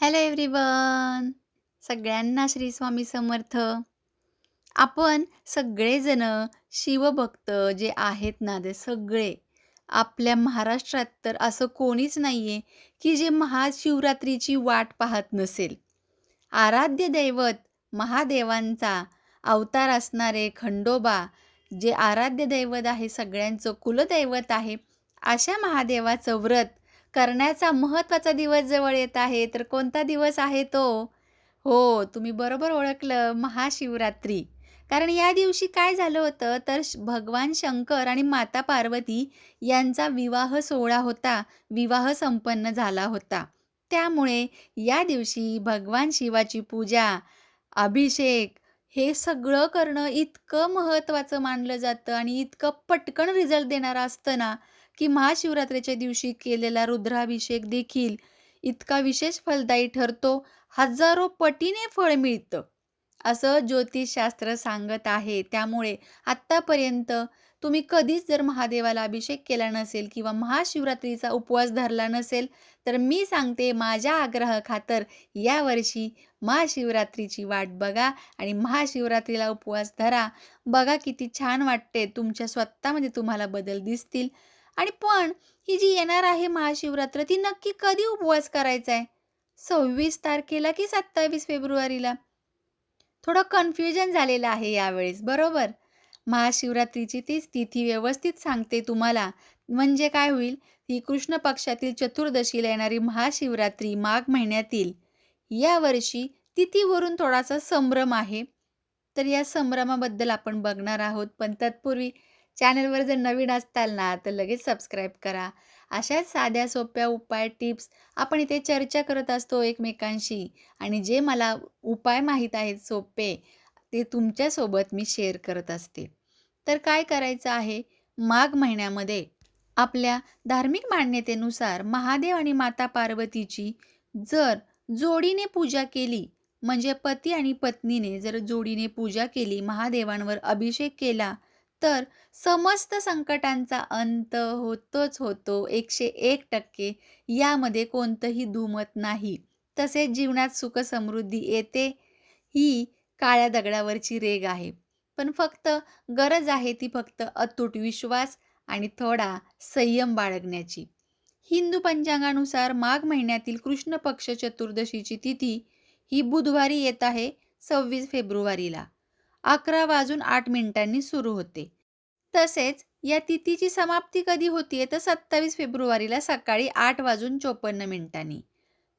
Hello everyone. सगळ्यांना श्री स्वामी समर्थ. आपण सगळेजण शिवभक्त जे आहेत ना ते सगळे. आपल्या महाराष्ट्रात तर असं कोणीच नाही आहे की जे महाशिवरात्रीची वाट पाहत नसेल. आराध्य दैवत महादेवांचा अवतार असणारे खंडोबा जे आराध्य दैवत आहे सगळ्यांचं कुलदैवत आहे अशा महादेवाचं व्रत करण्याचा महत्त्वाचा दिवस जवळ येत आहे तर कोणता दिवस आहे तो? हो तुम्ही बरोबर ओळखलं महाशिवरात्री. कारण या दिवशी काय झालं होतं तर श- भगवान शंकर आणि माता पार्वती यांचा विवाह सोहळा होता विवाह संपन्न झाला होता. त्यामुळे या दिवशी भगवान शिवाची पूजा अभिषेक हे सगळं करणं इतकं महत्त्वाचं मानलं जातं आणि इतकं पटकन रिझल्ट देणारं असतं ना की महाशिवरात्रीच्या दिवशी केलेला रुद्राभिषेक देखील इतका विशेष फलदायी ठरतो हजारो पटीने फळ मिळतं असं ज्योतिषशास्त्र सांगत आहे. त्यामुळे आत्तापर्यंत तुम्ही कधीच जर महादेवाला अभिषेक केला नसेल किंवा महाशिवरात्रीचा उपवास धरला नसेल तर मी सांगते माझ्या आग्रह खातर यावर्षी महाशिवरात्रीची वाट बघा आणि महाशिवरात्रीला उपवास धरा. बघा किती छान वाटते. तुमच्या स्वतःमध्ये तुम्हाला बदल दिसतील. आणि पण ही जी येणार आहे महाशिवरात्र ती नक्की कधी उपवास करायचा आहे? सव्वीस तारखेला की सत्तावीस फेब्रुवारीला? थोडं कन्फ्युजन झालेलं आहे यावेळेस बरोबर? महाशिवरात्रीची तीच तिथी व्यवस्थित सांगते तुम्हाला. म्हणजे काय होईल? ही कृष्ण पक्षातील चतुर्दशीला येणारी महाशिवरात्री माघ महिन्यातील. यावर्षी तिथीवरून थोडासा संभ्रम आहे. तर या संभ्रमाबद्दल आपण बघणार आहोत पण तत्पूर्वी चॅनलवर जर नवीन असताल ना तर लगेच सबस्क्राईब करा. अशाच साध्या सोप्या उपाय टिप्स आपण इथे चर्चा करत असतो एकमेकांशी आणि जे मला उपाय माहीत आहेत सोपे ते तुमच्यासोबत मी शेअर करत असते. तर काय करायचं आहे? माघ महिन्यामध्ये आपल्या धार्मिक मान्यतेनुसार महादेव आणि माता पार्वतीची जर जोडीने पूजा केली म्हणजे पती आणि पत्नीने जर जोडीने पूजा केली महादेवांवर अभिषेक केला तर समस्त संकटांचा अंत होतोच होतो. एकशे एक टक्के यामध्ये कोणतंही दुमत नाही. तसेच जीवनात सुख समृद्धी येते ही काळ्या दगडावरची रेग आहे. पण फक्त गरज आहे ती फक्त अतूट विश्वास आणि थोडा संयम बाळगण्याची. हिंदू पंचांगानुसार माघ महिन्यातील कृष्ण पक्ष चतुर्दशीची तिथी ही बुधवारी येत आहे सव्वीस फेब्रुवारीला. अकरा वाजून आठ मिनिटांनी सुरू होते. तसेच या तिथीची समाप्ती कधी होतीये तर सत्तावीस फेब्रुवारीला सकाळी आठ वाजून चोपन्न मिनिटांनी.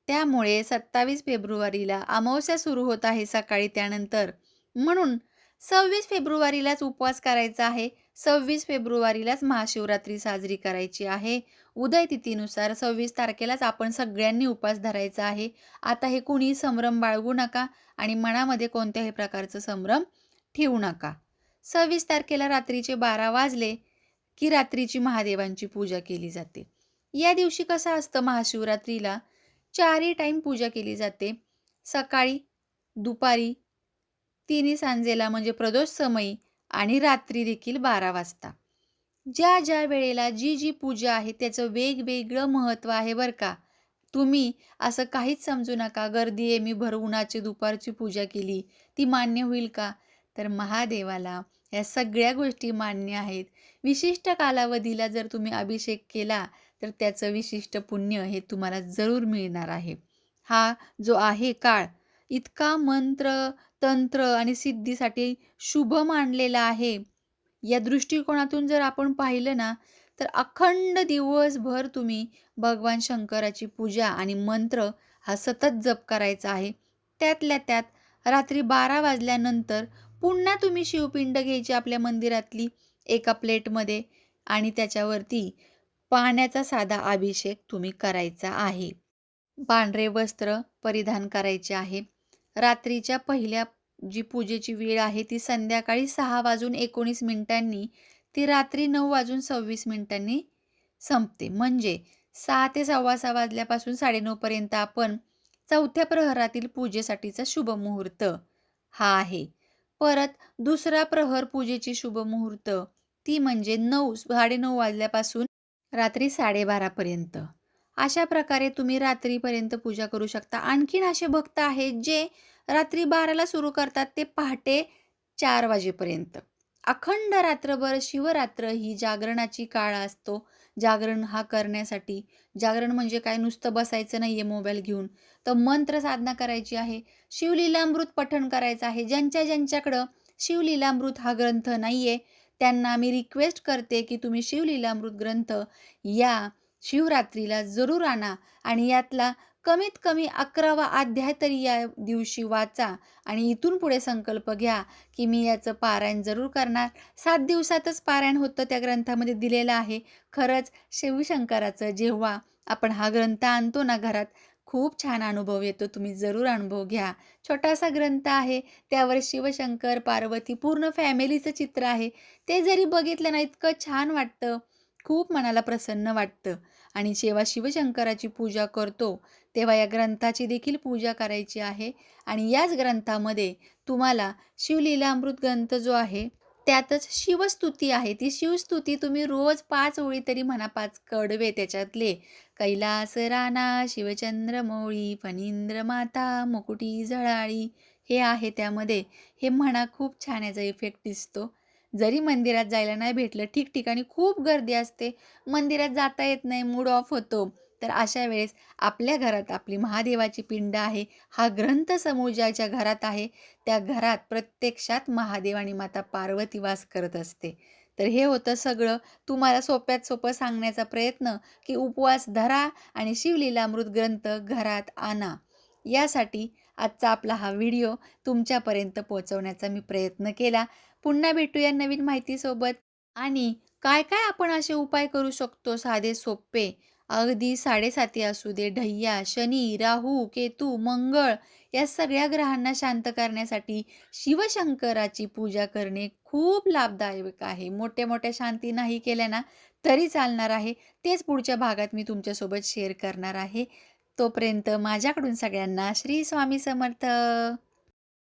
त्यामुळे सत्तावीस फेब्रुवारीला अमावस्या सुरू होत आहे सकाळी त्यानंतर. म्हणून सव्वीस फेब्रुवारीलाच उपवास करायचा आहे. सव्वीस फेब्रुवारीलाच महाशिवरात्री साजरी करायची आहे. उदय तिथीनुसार सव्वीस तारखेलाच आपण सगळ्यांनी उपवास धरायचा आहे. आता हे कुणी संभ्रम बाळगू नका आणि मनामध्ये कोणत्याही प्रकारचं संभ्रम ठेवू नका. सव्वीस तारखेला रात्रीचे बारा वाजले की रात्रीची महादेवांची पूजा केली जाते. या दिवशी कसं असतं महाशिवरात्रीला? चारही टाईम पूजा केली जाते. सकाळी दुपारी तिन्ही सांजेला म्हणजे प्रदोष समयी आणि रात्री देखील बारा वाजता. ज्या ज्या वेळेला जी जी पूजा आहे त्याचं वेगवेगळं महत्त्व आहे बरं का. तुम्ही असं काहीच समजू नका. गर्दी आहे मी भर उन्हाची दुपारची पूजा केली. ती मान्य होईल का? तर महादेवाला या सगळ्या गोष्टी मान्य आहेत. विशिष्ट कालावधीला जर तुम्ही अभिषेक केला तर त्याचं विशिष्ट पुण्य हे तुम्हाला जरूर मिळणार आहे. हा जो आहे काळ इतका मंत्र तंत्र आणि सिद्धीसाठी शुभ मानलेला आहे. या दृष्टिकोनातून जर आपण पाहिलं ना तर अखंड दिवसभर तुम्ही भगवान शंकराची पूजा आणि मंत्र हा सतत जप करायचा आहे. त्यातल्या त्यात रात्री बारा वाजल्यानंतर पुन्हा तुम्ही शिवपिंड घ्यायची आपल्या मंदिरातली एका प्लेटमध्ये आणि त्याच्यावरती पाण्याचा साधा अभिषेक तुम्ही करायचा आहे. पांढरे वस्त्र परिधान करायचे आहे. रात्रीच्या पहिल्या जी पूजेची वेळ आहे ती संध्याकाळी सहा वाजून एकोणीस मिनिटांनी ती रात्री नऊ वाजून सव्वीस मिनिटांनी संपते. म्हणजे सहा ते सव्वा सहा वाजल्यापासून साडेनऊपर्यंत आपण चौथ्या प्रहरातील पूजेसाठीचा शुभ मुहूर्त हा आहे. परत दुसरा प्रहर पूजेची शुभ मुहूर्त ती म्हणजे नऊ साडेनऊ वाजल्यापासून रात्री साडेबारापर्यंत अशा प्रकारे तुम्ही रात्रीपर्यंत पूजा करू शकता. आणखीन असे भक्त आहेत जे रात्री 12ला सुरू करतात ते पहाटे चार वाजेपर्यंत. अखंड रात्रभर शिवरात्र ही जागरणाची काळ असतो. जागरण हा करण्यासाठी जागरण म्हणजे काय नुसतं बसायचं नाही आहे मोबाईल घेऊन. तर मंत्र साधना करायची आहे. शिवलीलामृत पठण करायचं आहे. ज्यांच्या ज्यांच्याकडं शिवलीलामृत हा ग्रंथ नाही आहे त्यांना मी रिक्वेस्ट करते, की तुम्ही शिवलीलामृत ग्रंथ या शिवरात्रीला जरूर आणा आणि यातला कमीत कमी 11वा अध्याय तरी या दिवशी वाचा आणि इथून पुढे संकल्प घ्या, की मी याचं पारायण जरूर करणार. सात दिवसातच पारायण होतं त्या ग्रंथामध्ये दिलेलं आहे. खरंच शिवशंकराचं जेव्हा आपण हा ग्रंथ आणतो ना घरात, खूप छान अनुभव येतो. तुम्ही जरूर अनुभव घ्या. छोटासा ग्रंथ आहे. त्यावर शिवशंकर, पार्वती पूर्ण फॅमिलीचं चित्र आहे. ते जरी बघितलं ना इतकं छान वाटतं. खूप मनाला प्रसन्न वाटतं आणि जेव्हा शिवशंकराची पूजा करतो, तेव्हा या ग्रंथाची देखील पूजा करायची आहे आणि याच ग्रंथामध्ये तुम्हाला शिवलीलामृत ग्रंथ जो आहे, त्यातच शिवस्तुती आहे. ती शिवस्तुती तुम्ही रोज पाच ओळी तरी म्हणा, पाच कडवे त्याच्यातले. कैलास राणा शिवचंद्र मोळी, फणींद्र माता, मुकुटी झळाळी हे आहे त्यामध्ये. हे म्हणा खूप छान याचा इफेक्ट दिसतो. जरी मंदिरात जायला नाही भेटलं, ठिकठिकाणी खूप गर्दी असते, मंदिरात जाता येत नाही, मूड ऑफ होतो. तर अशा वेळेस आपल्या घरात आपली महादेवाची पिंड आहे. हा ग्रंथ समूह ज्याच्या घरात आहे, त्या घरात प्रत्यक्षात महादेव आणि माता पार्वती वास करत असते. तर हे होतं सगळं तुम्हाला सोप्यात सोपं सांगण्याचा प्रयत्न, की उपवास धरा आणि शिवलीलामृत ग्रंथ घरात आणा. यासाठी आजचा आपला हा व्हिडिओ तुमच्यापर्यंत पोहोचवण्याचा मी प्रयत्न केला. पुन्हा भेटूया नवीन माहितीसोबत आणि काय-काय आपण असे उपाय करू शकतो साधे सोपे. अगदी 7.5 असू दे, ढय्या, शनी, राहू, केतू, मंगळ या सगळ्या ग्रहांना शांत करण्यासाठी शिवशंकराची पूजा करणे खूप लाभदायक आहे. मोठ्या-मोठ्या शांती नाही केल्या ना, तरी चालणार आहे. तेच पुढच्या भागात मी तुमच्यासोबत शेअर करणार आहे. तोपर्यंत माझ्याकडून सगळ्यांना श्री स्वामी समर्थ.